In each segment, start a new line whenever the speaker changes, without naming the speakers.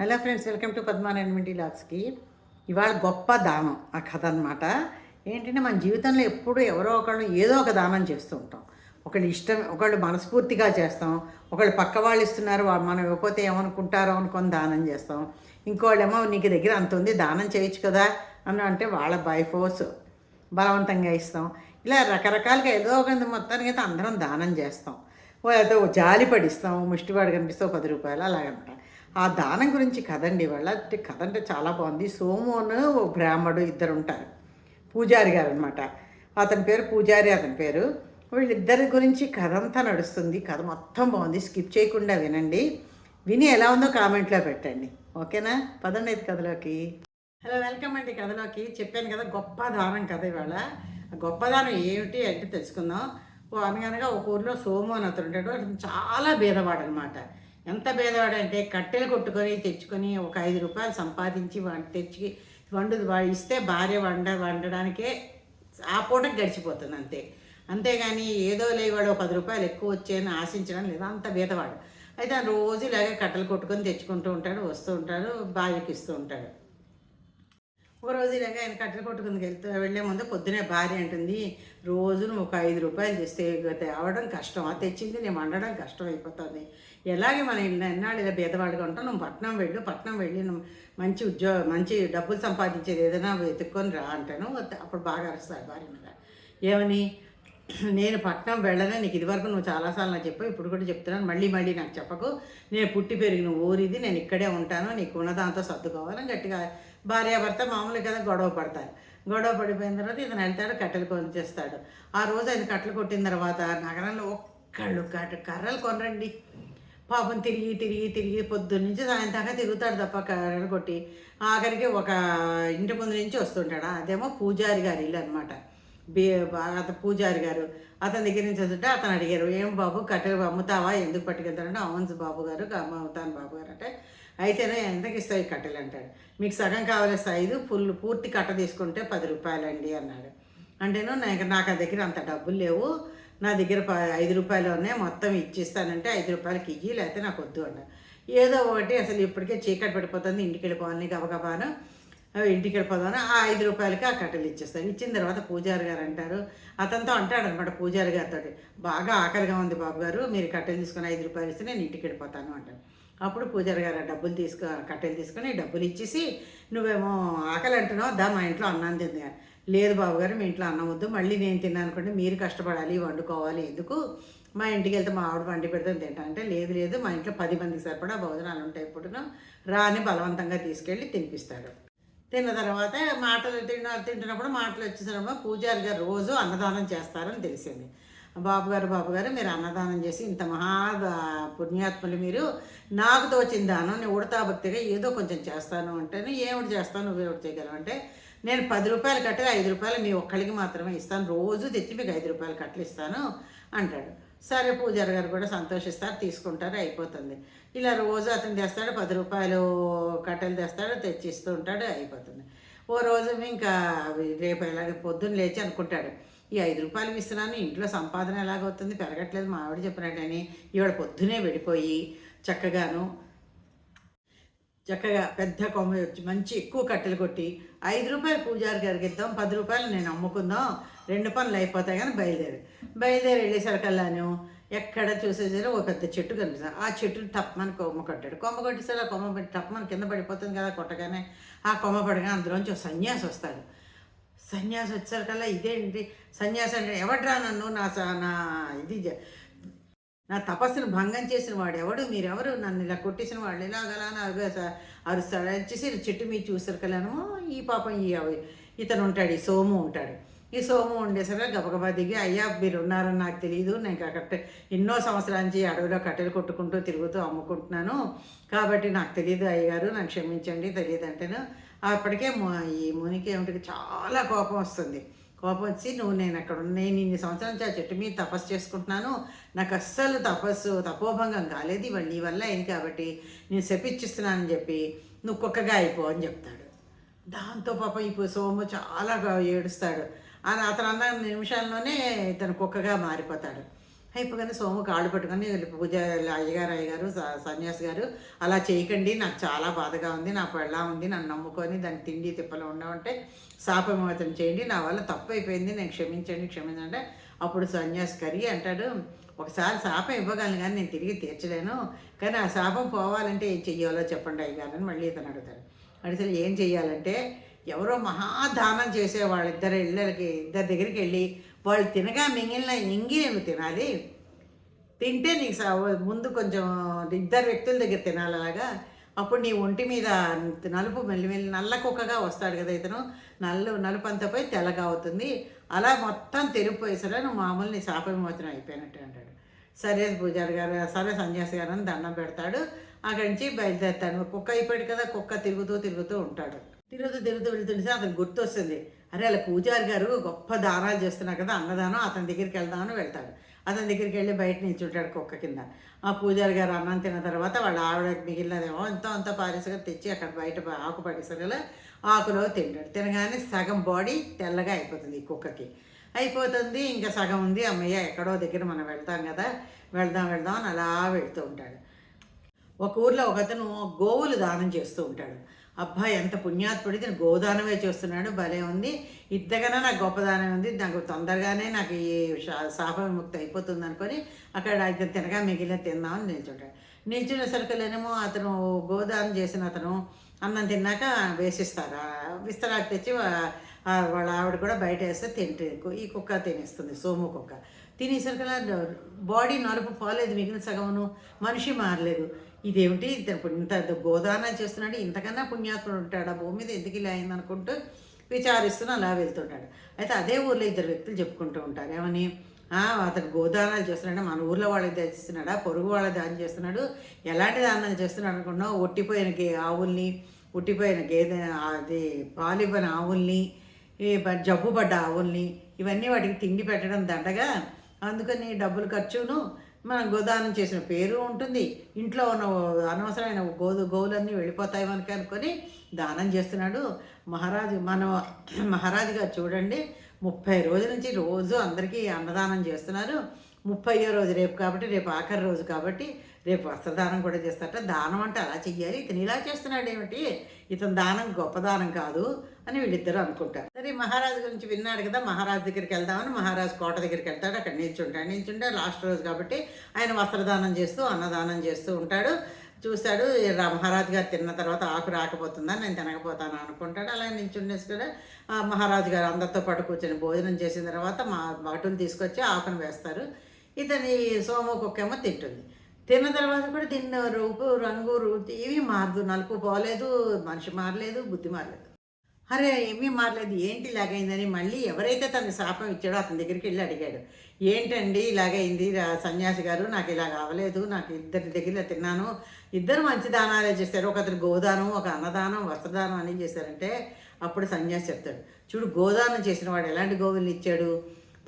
Hello friends welcome to పద్మానెంటి లాక్స్కి. ఇవాళ గొప్ప దానం ఆ కథ అనమాట ఏంటంటే మన జీవితంలో ఎప్పుడు ఎవరో ఒకళ్ళు ఏదో ఒక దానం చేస్తూ ఉంటాం. ఒకళ్ళు ఇష్టం ఒకళ్ళు మనస్ఫూర్తిగా చేస్తాం. ఒకళ్ళు పక్క వాళ్ళు ఇస్తున్నారు వా- మనం ఇవ్వకపోతే ఏమనుకుంటారో అనుకొని దానం చేస్తాం. ఇంకోళ్ళేమో నీకు దగ్గర అంత ఉంది దానం చేయొచ్చు కదా అని అంటే వాళ్ళ బై ఫోర్స్ బలవంతంగా ఇస్తాం. ఇలా రకరకాలుగా ఏదో ఒక మొత్తానికి అయితే అందరం దానం చేస్తాం. ఓ జాలి పడిస్తాం ముష్టివాడు కనిపిస్తే పది రూపాయలు అలాగనమాట. ఆ దానం గురించి కథ అండి వాళ్ళ అంటే కథ అంటే చాలా బాగుంది. సోమోను ఓ బ్రాహ్మడు ఇద్దరు ఉంటారు. పూజారి గారు అనమాట అతని పేరు పూజారి అతని పేరు వీళ్ళిద్దరి గురించి కథ అంతా నడుస్తుంది. కథ మొత్తం బాగుంది. స్కిప్ చేయకుండా వినండి. విని ఎలా ఉందో కామెంట్లో పెట్టండి. ఓకేనా? పదండి అయితే కథలోకి. హలో వెల్కమ్ అండి కథలోకి. చెప్పాను కదా గొప్ప దానం కథ ఇవాళ. గొప్ప దానం ఏమిటి అంటే తెలుసుకుందాం. ఓ అనగనగా ఒక ఊర్లో సోము అని అతను ఉంటాడు. అతను చాలా భేదవాడు అనమాట ఎంత బీదవాడు అంటే కట్టెలు కొట్టుకొని తెచ్చుకొని ఒక ఐదు రూపాయలు సంపాదించి వండి తెచ్చి వండు ఇస్తే భార్య వండ వండడానికే ఆ పూటకి గడిచిపోతుంది అంతే. అంతేగాని ఏదో లేవాడు పది రూపాయలు ఎక్కువ వచ్చాయని ఆశించడం లేదు. అంత బీదవాడు అయితే రోజు ఇలాగే కట్టెలు కొట్టుకొని తెచ్చుకుంటూ ఉంటాడు వస్తూ ఉంటాడు భార్యకి ఇస్తూ ఉంటాడు. ఒక రోజు ఇలాగా ఆయన కట్టెలు కొట్టుకుందుకు వెళ్తూ వెళ్ళే ముందు పొద్దునే భార్య అంటుంది రోజు నువ్వు ఒక ఐదు రూపాయలు తెస్తే తేవడం కష్టం ఆ తెచ్చింది నేను వండడం కష్టం అయిపోతుంది ఎలాగే మనం ఎన్నాళ్ళు ఇలా బీదవాడుగా ఉంటాం నువ్వు పట్నం వెళ్ళు పట్నం వెళ్ళి నువ్వు మంచి ఉద్యోగం మంచి డబ్బులు సంపాదించేది ఏదైనా వెతుక్కొని రా అంటాను. అప్పుడు బాగా అరుస్తాడు భార్య మీద. ఏమని? నేను పట్నం వెళ్ళనే నీకు ఇదివరకు నువ్వు చాలాసార్లు నాకు చెప్పావు ఇప్పుడు కూడా చెప్తున్నాను. మళ్ళీ మళ్ళీ నాకు చెప్పకు. నేను పుట్టి పెరిగిన ఊరిది నేను ఇక్కడే ఉంటాను. నీకు ఉన్నదాంతో సర్దుకోవాలని గట్టిగా భార్యాభర్త మామూలు కదా గొడవ పడతారు. గొడవ పడిపోయిన తర్వాత ఇతను వెళ్తాడు కట్టెలు కొనిచేస్తాడు ఆ రోజు ఆయన కట్టెలు కొట్టిన తర్వాత నగరంలో ఒక్కళ్ళు కట్ట కర్రలు కొనరండి. పాపం తిరిగి తిరిగి తిరిగి పొద్దున్న నుంచి సాయంత్రం దాకా తిరుగుతాడు తప్ప కర్రలు కొట్టి ఆఖరికి ఒక ఇంటి ముందు నుంచి వస్తుంటాడు. అదేమో పూజారి గారి ఇల్లు అనమాట బే అతను పూజారి గారు అతని దగ్గర నుంచి వస్తుంటే అతను అడిగారు ఏం బాబు కట్టెలు అమ్ముతావా? ఎందుకు పట్టుకెళ్తాడంటే అవును బాబు గారు అమ్ముతాను బాబు గారు. అంటే అయితేనే ఎంతకి ఇస్తాయి కట్టెలు అంటాడు. మీకు సగం కావాలి సైజు ఫుల్ పూర్తి కట్ట తీసుకుంటే పది రూపాయలండి అన్నాడు. అంటేను నాకు నాకు ఆ దగ్గర అంత డబ్బులు లేవు. నా దగ్గర ప ఐదు రూపాయలు ఉన్నాయి మొత్తం ఇచ్చిస్తానంటే ఐదు రూపాయలకి ఇయ్యి లేకపోతే నాకు వద్దు అన్న ఏదో ఒకటి అసలు ఇప్పటికే చీకటి పడిపోతుంది. ఇంటికి వెళ్ళిపోవాలని గబగబాను. ఇంటికి వెళ్ళిపోదాను ఆ ఐదు రూపాయలకి ఆ కట్టెలు ఇచ్చేస్తాను. ఇచ్చిన తర్వాత పూజారి గారు అంటారు. అతనితో అంటాడు అనమాట పూజారి గారితో బాగా ఆకలిగా ఉంది బాబు గారు మీరు కట్టెలు తీసుకొని ఐదు రూపాయలు ఇస్తే నేను ఇంటికి వెళ్ళిపోతాను అంటాను అప్పుడు పూజారి గారు డబ్బులు తీసుకో కట్టెలు తీసుకొని డబ్బులు ఇచ్చేసి నువ్వేమో ఆకలి అంటున్నావు దా మా ఇంట్లో అన్నం తింది. లేదు బాబు గారు మీ ఇంట్లో అన్నం వద్దు మళ్ళీ నేను తిన్నానుకుంటే మీరు కష్టపడాలి వండుకోవాలి ఎందుకు? మా ఇంటికి వెళ్తే మా ఆవిడ వండి పెడతాను తింటా. అంటే లేదు లేదు మా ఇంట్లో పది మందికి సరిపడా భోజనాలు ఉంటాయి ఇప్పుడు రాని బలవంతంగా తీసుకెళ్ళి తినిపిస్తాడు. తిన్న తర్వాత మాటలు తిన్న తింటున్నప్పుడు మాటలు వచ్చేసినప్పుడు పూజారి గారు రోజు అన్నదానం చేస్తారని తెలిసింది. బాబుగారు బాబుగారు మీరు అన్నదానం చేసి ఇంత మహా పుణ్యాత్ములు మీరు. నాకు తోచిన దానం నేను ఉడతా భక్తిగా ఏదో కొంచెం చేస్తాను అంటే ఏమిటి చేస్తాను నువ్వేమిటి చేయగలవు అంటే నేను పది రూపాయలు కట్టగా ఐదు రూపాయలు మీ ఒక్కరికి మాత్రమే ఇస్తాను. రోజు తెచ్చి మీకు ఐదు రూపాయలు కట్టలు ఇస్తాను అంటాడు. సరే పూజారి గారు కూడా సంతోషిస్తారు తీసుకుంటారు అయిపోతుంది. ఇలా రోజు అతను తెస్తాడు పది రూపాయలు కట్టెలు తెస్తాడు తెచ్చిస్తూ ఉంటాడు అయిపోతుంది. ఓ రోజు ఇంకా రేపు ఎలాగ పొద్దున్న లేచి అనుకుంటాడు. ఈ ఐదు రూపాయలు ఇస్తున్నాను ఇంట్లో సంపాదన ఎలాగవుతుంది పెరగట్లేదు మా ఆవిడ చెప్పినట్టని ఈవిడ పొద్దునే వెళ్ళిపోయి చక్కగాను చక్కగా పెద్ద కొమ్మ వచ్చి మంచి ఎక్కువ కట్టెలు కొట్టి ఐదు రూపాయలు పూజారి గారికి ఇద్దాం పది రూపాయలు నేను అమ్ముకుందాం రెండు పనులు అయిపోతాయి కానీ బయలుదేరి బయలుదేరి వెళ్ళేసరికల్లాను ఎక్కడ చూసేసరికి ఒక పెద్ద చెట్టు కనిపిస్తుంది. ఆ చెట్టు తప్పమని కొమ్మ కొట్టాడు. కొమ్మ కొట్టేసరి ఆ కొమ్మ పెట్టి తప్పమని కింద పడిపోతుంది కదా కొట్టగానే ఆ కొమ్మ పడగానే అందులోంచి ఒక సన్యాసి వస్తాడు. సన్యాసి వచ్చేసరికల్లా ఇదేంటి? సన్యాసి అంటే ఎవడ్రా నన్ను? నా స- నా ఇది జ- నా తపస్సును భంగం చేసిన వాడు ఎవడు మీరెవరు? నన్ను ఇలా కొట్టేసిన వాడు ఇలాగలా అరుస్తాడు వచ్చేసి చెట్టు మీద చూసరికలను ఈ పాపం ఈ ఇతను ఉంటాడు ఈ సోము ఉంటాడు. ఈ సోము ఉండేసరికి గబగబా దిగి అయ్యా మీరు ఉన్నారని నాకు తెలియదు నేను కట్ట ఎన్నో సంవత్సరాల నుంచి అడవిలో కట్టెలు కొట్టుకుంటూ తిరుగుతూ అమ్ముకుంటున్నాను. కాబట్టి నాకు తెలియదు అయ్యగారు నన్ను క్షమించండి. తెలియదు అంటేను అప్పటికే ఈ మునికి ఏమిటికి చాలా కోపం వస్తుంది. కోపం వచ్చి నువ్వు నేను అక్కడ నేను ఇన్ని సంవత్సరాల నుంచి ఆ చెట్టు మీద తపస్సు చేసుకుంటున్నాను. నాకు అస్సలు తపస్సు తపోభంగం కాలేదు. ఇవాళ నీ వల్ల అయింది కాబట్టి నేను శపిచ్చిస్తున్నానని చెప్పి నువ్వు కుక్కగా అయిపో అని చెప్తాడు. దాంతో పాపం ఇప్పుడు సోము చాలా ఏడుస్తాడు. అని అతను అన్న నిమిషాల్లోనే ఇతను కుక్కగా మారిపోతాడు. అయిపోగానే సోము కాళ్ళు పట్టుకొని పూజ అయ్యగారు అయ్యగారు స- సన్యాసి గారు అలా చేయకండి నాకు చాలా బాధగా ఉంది నా పెళ్ళా ఉంది నన్ను నమ్ముకొని దాన్ని తిండి తిప్పలు ఉండమంటే శాపవిమోచన చేయండి నా వల్ల తప్పు అయిపోయింది నేను క్షమించండి క్షమించండి అప్పుడు సన్యాసి కరి అంటాడు ఒకసారి శాపం ఇవ్వగలను కానీ నేను తిరిగి తీర్చలేను కానీ ఆ శాపం పోవాలంటే ఏం చెయ్యాలో చెప్పండి అయ్యగారు అని మళ్ళీ ఇతను అడుగుతాడు. అడిగితే ఏం చెయ్యాలంటే ఎవరో మహాదానం చేసే వాళ్ళిద్దరు ఇళ్ళకి ఇద్దరి దగ్గరికి వెళ్ళి వాళ్ళు తినగా మిగిలిన ఇంగి తినాలి. తింటే నీకు ముందు కొంచెం ఇద్దరు వ్యక్తుల దగ్గర తినాలి అలాగా అప్పుడు నీ ఒంటి మీద నలుపు మెల్లిమెల్లి నల్ల కుక్కగా వస్తాడు కదా ఇతను. నల్లు నలుపు అంతా పోయి తెల్లగా అవుతుంది అలా మొత్తం తెరిపోయేసరే నువ్వు మామూలు నీ శాప విమోచనం అయిపోయినట్టు అంటాడు. సరే పూజారి గారు సరే సన్యాసి గారు అని దండం పెడతాడు. అక్కడి నుంచి బయలుదేరుతాడు. కుక్క అయిపోయాడు కదా కుక్క తిరుగుతూ తిరుగుతూ ఉంటాడు. తిరుగుతూ తిరుగుతూ వెళ్తుంటే అతను గుర్తొస్తుంది. అరే అలా పూజారి గారు గొప్ప దానాలు చేస్తున్నారు కదా అన్నదానం అతని దగ్గరికి వెళ్దామని వెళ్తాడు. అతని దగ్గరికి వెళ్ళి బయట నిల్చుంటాడు కుక్క కింద. ఆ పూజారి గారు అన్నం తిన్న తర్వాత వాళ్ళ ఆవిడ మిగిలినదేమో ఎంతో అంత పారిసగా తెచ్చి అక్కడ బయట ఆకు పడేసరిగా ఆకులో తింటాడు. తినగానే సగం బాడీ తెల్లగా అయిపోతుంది ఈ కుక్కకి. అయిపోతుంది ఇంకా సగం ఉంది. అమ్మయ్య ఎక్కడో దగ్గర మనం వెళ్తాం కదా వెళ్దాం వెళ్దాం అని అలా వెళ్తూ ఉంటాడు. ఒక ఊర్లో ఒకతను గోవులు దానం చేస్తూ ఉంటాడు. అబ్బాయి ఎంత పుణ్యాత్ముడి ఇతను గోదానమే చేస్తున్నాడు. భలే ఉంది. ఇంతకన్నా నాకు గొప్పదానం ఉంది. నాకు తొందరగానే నాకు ఈ శాప విముక్తి అయిపోతుంది అనుకొని అక్కడ ఇద్దరు తినగా మిగిలిన తిందామని నిల్చుంటాడు. నిల్చున్న సరుకులేమో అతను గోదానం చేసిన అతను అన్నం తిన్నాక వేసిస్తారు. విస్తరాకు తెచ్చి వాళ్ళ ఆవిడ కూడా బయట వేస్తే తింటే ఈ కుక్క తినేస్తుంది సోము కుక్క. తినేసరికల్లా బాడీ నలుపు పోలేదు మిగిలిన సగమును. మనిషి మారలేదు. ఇదేమిటి? ఇంత గోదానం చేస్తున్నాడు ఇంతకన్నా పుణ్యాత్ముడు ఉంటాడు ఆ భూమి మీద ఎందుకు ఇలా అయిందనుకుంటూ అలా వెళ్తుంటాడు. అయితే అదే ఊర్లో ఇద్దరు వ్యక్తులు చెప్పుకుంటూ ఉంటారు. ఏమని? అతడు అతను గోదానాలు చేస్తున్నాడు మన ఊర్లో వాళ్ళకి చేస్తున్నాడా పొరుగు వాళ్ళ దానం చేస్తున్నాడు ఎలాంటి దానం చేస్తున్నాడు అనుకున్నావు ఒట్టిపోయిన గే ఆవుల్ని ఒట్టిపోయిన గేదె అది పాలివ్వని ఆవుల్ని జబ్బు పడ్డ ఆవుల్ని ఇవన్నీ వాటికి తిండి పెట్టడం దండగా అందుకని డబ్బులు ఖర్చును మనం గోదానం చేసిన పేరు ఉంటుంది. ఇంట్లో ఉన్న అనవసరమైన గోదు గోవులన్నీ వెళ్ళిపోతాయి మనకి అనుకొని దానం చేస్తున్నాడు. మహారాజు మనం మహారాజు గారు చూడండి. ముప్పై రోజుల నుంచి రోజు అందరికీ అన్నదానం చేస్తున్నారు. ముప్పయో రోజు రేపు కాబట్టి రేపు ఆఖరి రోజు కాబట్టి రేపు వస్త్రదానం కూడా చేస్తారట. దానం అంటే అలా చెయ్యాలి. ఇతను ఇలా చేస్తున్నాడు ఏమిటి? ఇతను దానం గొప్ప దానం కాదు. అని వీళ్ళిద్దరూ అనుకుంటారు. సరే మహారాజు గురించి విన్నాడు కదా మహారాజు దగ్గరికి వెళ్దామని మహారాజు కోట దగ్గరికి వెళ్తాడు. అక్కడ నిల్చుంటాడు. నిల్చుంటే లాస్ట్ రోజు కాబట్టి ఆయన వస్త్రదానం చేస్తూ అన్నదానం చేస్తూ ఉంటాడు. చూశాడు మహారాజు గారు తిన్న తర్వాత ఆకు రాకపోతుందని నేను తినకపోతాను అనుకుంటాడు. అలా నిల్చుండేసి కూడా మహారాజు గారు అందరితో పాటు కూర్చొని భోజనం చేసిన తర్వాత మా భటులు తీసుకొచ్చి ఆకును వేస్తారు. ఇతని సోము కుక్కేమో తింటుంది. తిన్న తర్వాత కూడా తిన్న రూపు రంగు రూపు ఇవి మారదు. నలుపు పోలేదు మనిషి మారలేదు బుద్ధి మారలేదు. అరే ఏమీ మారలేదు. ఏంటి ఇలాగైందని మళ్ళీ ఎవరైతే తనకి శాపం ఇచ్చాడో అతని దగ్గరికి వెళ్ళి అడిగాడు. ఏంటండి ఇలాగైంది? సన్యాసి గారు నాకు ఇలా కావలేదు. నాకు ఇద్దరి దగ్గర తిన్నాను. ఇద్దరు మంచి దానాలే చేశారు. ఒకతను గోదానం ఒక అన్నదానం వస్త్రదానం అని చేశారంటే అప్పుడు సన్యాసి చెప్తాడు. చూడు గోదానం చేసిన వాడు ఎలాంటి గోవుల్ని ఇచ్చాడు?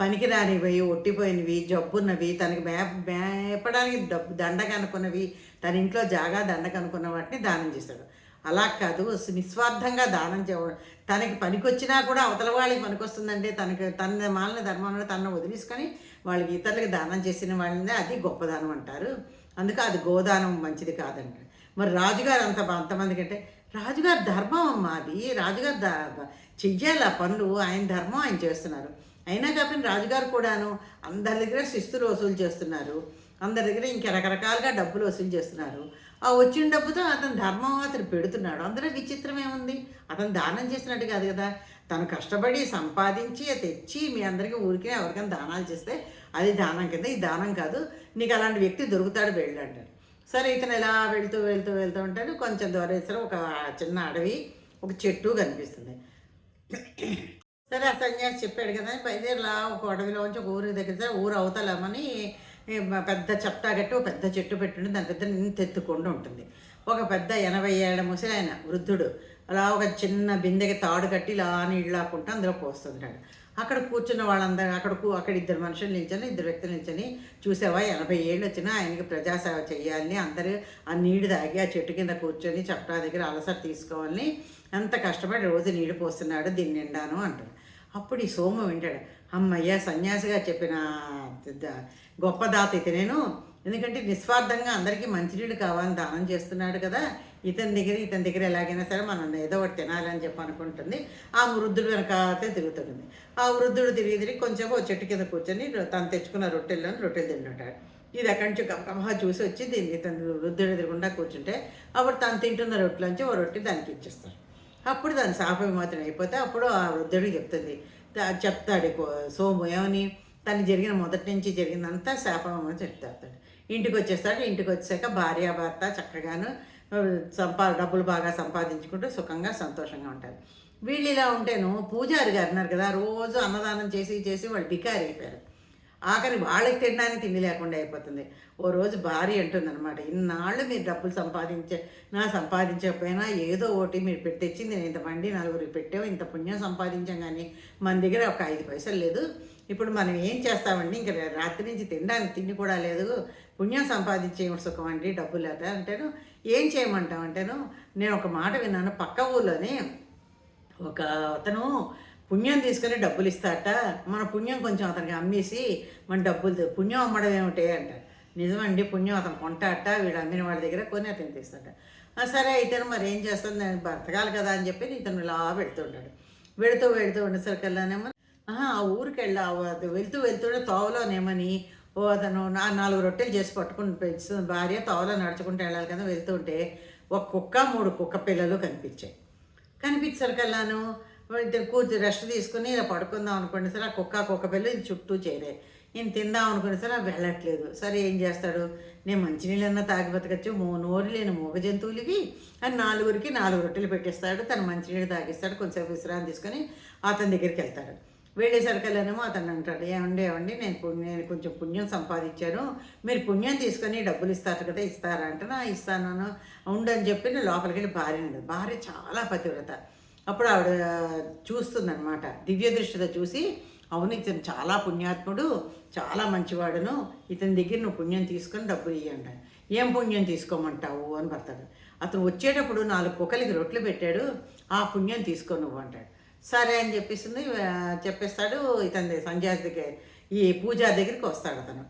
పనికిరానివి ఒట్టిపోయినవి జబ్బున్నవి తనకి మే మేపడానికి డబ్బు దండ అనుకున్నవి తన ఇంట్లో జాగా దండ కనుక్కున్న వాటిని దానం చేశాడు. అలా కాదు నిస్వార్థంగా దానం చేయడం తనకి పనికొచ్చినా కూడా అవతల వాళ్ళకి పనికొస్తుందంటే తనకి తన మాలిన ధర్మాన్ని తనను వదిలేసుకొని వాళ్ళకి ఇతరులకు దానం చేసిన వాళ్ళని అది గొప్పదానం అంటారు. అందుకే అది గోదానం మంచిది కాదంటారు. మరి రాజుగారు అంత అంతమందికి అంటే రాజుగారు ధర్మం మాది అది. రాజుగారు ద చెయ్యాలి ఆ పనులు. ఆయన ధర్మం ఆయన చేస్తున్నారు. అయినా కాబట్టి రాజుగారు కూడాను అందరి దగ్గర శిస్తులు వసూలు చేస్తున్నారు. అందరి దగ్గర ఇంకా రకరకాలుగా డబ్బులు వసూలు చేస్తున్నారు. ఆ వచ్చిన డబ్బుతో అతను ధర్మం అతను పెడుతున్నాడు. అందులో విచిత్రం ఏముంది? అతను దానం చేసినట్టు కాదు కదా. తను కష్టపడి సంపాదించి తెచ్చి మీ అందరికీ ఊరికే ఎవరికైనా దానాలు చేస్తే అది దానం కింద ఇది దానం కాదు. నీకు అలాంటి వ్యక్తి దొరుకుతాడు వెళ్ళు సరే ఇతను ఎలా వెళ్తూ వెళ్తూ వెళ్తూ ఉంటాడు. కొంచెం దూరేసరి ఒక చిన్న అడవి ఒక చెట్టు కనిపిస్తుంది. సరే ఆ సన్యాసి చెప్పాడు కదా బయలుదేరిలా ఒక అడవిలో ఉంచి ఒక ఊరి దగ్గర సరే ఊరు అవుతలేమని పెద్ద చెప్తా గట్టి ఒక పెద్ద చెట్టు పెట్టుండి దాని పెద్ద ఇంత ఉంటుంది. ఒక పెద్ద ఎనభై ఏళ్ళ ముసలాయన వృద్ధుడు. అలా ఒక చిన్న బిందెకి తాడు కట్టి ఇలా నీళ్ళు లాక్కుంటూ అందులో పోస్తుంటాడు అక్కడ కూర్చున్న వాళ్ళందరూ అక్కడ అక్కడ ఇద్దరు మనుషులు నిల్చొని ఇద్దరు వ్యక్తులు నిల్చొని చూసావా ఎనభై ఏళ్ళు వచ్చినా ఆయనకి ప్రజాసేవ చేయాలని అందరూ ఆ నీళ్ళు తాగి ఆ చెట్టు కింద కూర్చొని చట్టా దగ్గర అలసట తీసుకోవాలని అంత కష్టపడి రోజు నీళ్ళు పోస్తున్నాడు దీన్ని నిండాను అంటాడు. అప్పుడు ఈ సోము వింటాడు అమ్మయ్య సన్యాసిగా చెప్పిన గొప్ప దాత ఇతనేను ఎందుకంటే నిస్వార్థంగా అందరికీ మంచినీళ్ళు కావాలని దానం చేస్తున్నాడు కదా. ఇతని దగ్గర ఇతని దగ్గర ఎలాగైనా సరే మనం ఏదో ఒకటి తినాలని చెప్పి అనుకుంటుంది. ఆ వృద్ధుడు వెనకాలతే తిరుగుతుంది ఆ వృద్ధుడు తిరిగి తిరిగి కొంచెం ఓ చెట్టు కింద కూర్చొని తను తెచ్చుకున్న రొట్టెల్లో రొట్టెలు తింటుంటాడు. ఇది అక్కడి నుంచి గమగమహా చూసి వచ్చి దీన్ని తను వృద్ధుడు ఎదురుకుండా కూర్చుంటే అప్పుడు తను తింటున్న రొట్టెలోంచి ఓ రొట్టె దానికి ఇచ్చేస్తారు. అప్పుడు దాని శాప విమోచన అయిపోతే అప్పుడు ఆ వృద్ధుడు చెప్తుంది. చెప్తాడు సోము ఏమని? తను జరిగిన మొదటి నుంచి జరిగిందంతా శాపమని చెప్తాడు. ఇంటికి వచ్చేస్తాడు ఇంటికి వచ్చాక భార్యాభర్త చక్కగాను సంపా డబ్బులు బాగా సంపాదించుకుంటూ సుఖంగా సంతోషంగా ఉంటారు. వీళ్ళు ఇలా ఉంటేను పూజారి గారు అన్నారు కదా రోజు అన్నదానం చేసి చేసి వాళ్ళు బికారి అయిపోయారు. ఆఖరి వాళ్ళకి తినడానికి తిండి లేకుండా అయిపోతుంది. ఓ రోజు భార్య అంటుందన్నమాట ఇన్నాళ్ళు మీరు డబ్బులు సంపాదించే నా సంపాదించకపోయినా ఏదో ఒకటి మీరు పెట్టించి నేను ఇంత మండి నలుగురికి పెట్టావు ఇంత పుణ్యం సంపాదించాం కానీ మన దగ్గర ఒక ఐదు పైసలు లేదు. ఇప్పుడు మనం ఏం చేస్తామండి? ఇంకా రాత్రి నుంచి తినడానికి తిండి కూడా లేదు. పుణ్యం సంపాదించే సుఖం అండి డబ్బు లేదా అంటేను. ఏం చేయమంటాం అంటేను నేను ఒక మాట విన్నాను. పక్క ఊళ్ళోనే ఒక అతను పుణ్యం తీసుకొని డబ్బులు ఇస్తాట మన పుణ్యం కొంచెం అతనికి అమ్మేసి మన డబ్బులు పుణ్యం అమ్మడం ఏమిటి అంట. నిజమండి పుణ్యం అతను కొంటాట వీడు అమ్మిన వాడి దగ్గర కొని అతను తీస్తాట సరే అయితే మరి ఏం చేస్తుంది నేను బ్రతకాలి కదా అని చెప్పి ఇతను ఇలా పెడుతుంటాడు వెడుతూ వెడుతూ ఉండేసరికల్లానేమో ఆ ఊరికి వెళ్ళా వెళ్తూ వెళ్తుంటే తోవలోనేమని ఓ అతను నా నాలుగు రొట్టెలు చేసి పట్టుకుని పెంచుతుంది భార్య తోవలో నడుచుకుంటూ వెళ్ళాలి కదా వెళ్తుంటే ఒక కుక్క మూడు కుక్క పిల్లలు కనిపించాయి. కనిపించరికల్లాను ఇద్దరు కూర్చు రెస్ట్ తీసుకుని ఇలా పడుకుందాం అనుకునే సరే ఆ కుక్క కుక్క పిల్ల ఇది చుట్టూ చేరాయి. నేను తిందాం అనుకునే సరే వెళ్ళట్లేదు. సరే ఏం చేస్తాడు? నేను మంచినీళ్ళన్నా తాగి బతకచ్చు మో నోరు లేని మూగ జంతువులకి అని నాలుగురికి నాలుగు రొట్టెలు పెట్టేస్తాడు. తను మంచినీళ్ళు తాగిస్తాడు కొంచెంసేపు విశ్రాంతి తీసుకొని అతని దగ్గరికి వెళ్తాడు. వెళ్ళేసరికల్లానేమో అతను అంటాడు ఏమండి ఏమండి నేను నేను కొంచెం పుణ్యం సంపాదించాను మీరు పుణ్యం తీసుకొని డబ్బులు ఇస్తారు కదా ఇస్తారా? అంటే నా ఇస్తాను ఉండని చెప్పి నేను లోపలికి వెళ్ళి భార్య భార్య చాలా పతివ్రత. అప్పుడు ఆవిడ చూస్తుందనమాట దివ్య దృష్టితో చూసి అవును ఇతను చాలా పుణ్యాత్ముడు చాలా మంచివాడును ఇతని దగ్గర నువ్వు పుణ్యం తీసుకొని డబ్బులు ఇవ్వంట ఏం పుణ్యం తీసుకోమంటావు? అని పడతాడు అతను వచ్చేటప్పుడు నాలుగు కుక్కలకి రొట్టెలు పెట్టాడు ఆ పుణ్యం తీసుకో నువ్వు అంటాడు. సరే అని చెప్పేసింది చెప్పేస్తాడు ఇతని సంజాస్ దగ్గర ఈ పూజా దగ్గరికి వస్తాడు అతను.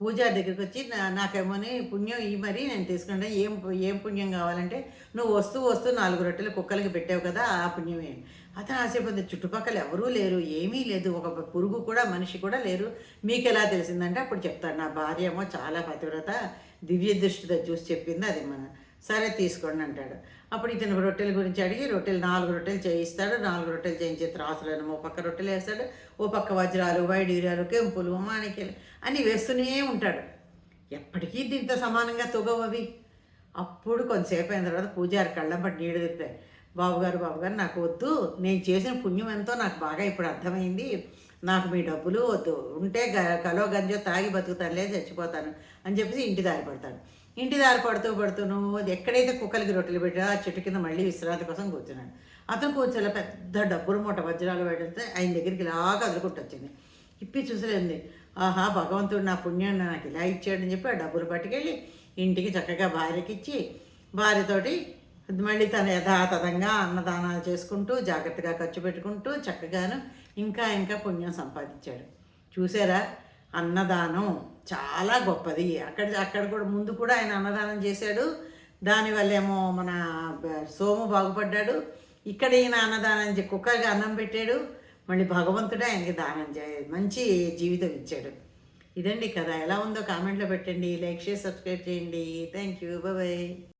పూజా దగ్గరికి వచ్చి నాకేమోని పుణ్యం ఈ మరి నేను తీసుకుంటా. ఏం ఏం పుణ్యం కావాలంటే నువ్వు వస్తూ వస్తూ నాలుగు రొట్టెలు కుక్కలకి పెట్టావు కదా ఆ పుణ్యమే. అతను ఆసేపు చుట్టుపక్కల ఎవరూ లేరు ఏమీ లేదు. ఒక పురుగు కూడా మనిషి కూడా లేరు. మీకు ఎలా తెలిసిందంటే అప్పుడు చెప్తాడు. నా భార్య ఏమో చాలా పతివ్రత దివ్య దృష్టితో చూసి చెప్పింది అది మన సరే తీసుకోండి అంటాడు. అప్పుడు ఇతను రొట్టెల గురించి అడిగి రొట్టెలు నాలుగు రొట్టెలు చేయిస్తాడు. నాలుగు రొట్టెలు చేయించే త్రాసులను ఓ పక్క రొట్టెలు వేస్తాడు. ఓ పక్క వజ్రాలు వైడీరాలు కెంపులు మాణిక్యలు అన్నీ వేస్తూనే ఉంటాడు. ఎప్పటికీ దీంతో సమానంగా తొగవు అవి. అప్పుడు కొంతసేపు అయిన తర్వాత పూజారి కళ్ళం పట్టి నీడ తిప్పాయి బాబుగారు బాబుగారు నాకు వద్దు. నేను చేసిన పుణ్యం ఎంతో నాకు బాగా ఇప్పుడు అర్థమైంది. నాకు మీ డబ్బులు వద్దు. ఉంటే గ- కలో గంజో తాగి బతుకుతానులే చచ్చిపోతాను అని చెప్పేసి ఇంటి దారి పడతాను ఇంటి దారి పడుతూ పడుతూను ఎక్కడైతే కుక్కలకి రొట్టెలు పెట్టారో ఆ చెట్టు కింద మళ్ళీ విశ్రాంతి కోసం కూర్చున్నాడు. అతను కూర్చోలే పెద్ద డబ్బులు మూట వజ్రాలు పెడితే ఆయన దగ్గరికి ఇలాగ కదులుకుంటూ వచ్చింది. ఇప్పి చూసలేంది ఆహా భగవంతుడు నా పుణ్యాన్ని నాకు ఇలా ఇచ్చాడని చెప్పి ఆ డబ్బులు పట్టుకెళ్ళి ఇంటికి చక్కగా భార్యకి ఇచ్చి భార్యతోటి మళ్ళీ తను యథాతథంగా అన్నదానాలు చేసుకుంటూ జాగ్రత్తగా ఖర్చు పెట్టుకుంటూ చక్కగాను ఇంకా ఇంకా పుణ్యం సంపాదించాడు. చూసారా? అన్నదానం చాలా గొప్పది. అక్కడ అక్కడ కూడా ముందు కూడా ఆయన అన్నదానం చేశాడు. దానివల్ల ఏమో మన సోము బాగుపడ్డాడు. ఇక్కడ ఈయన అన్నదానం చే- కుక్కగా అన్నం పెట్టాడు. మళ్ళీ భగవంతుడే ఆయనకి దానం చే మంచి జీవితం ఇచ్చాడు. ఇదండి కదా ఎలా ఉందో కామెంట్లో పెట్టండి. లైక్ చేసి సబ్స్క్రైబ్ చేయండి. Thank you. బాయ్.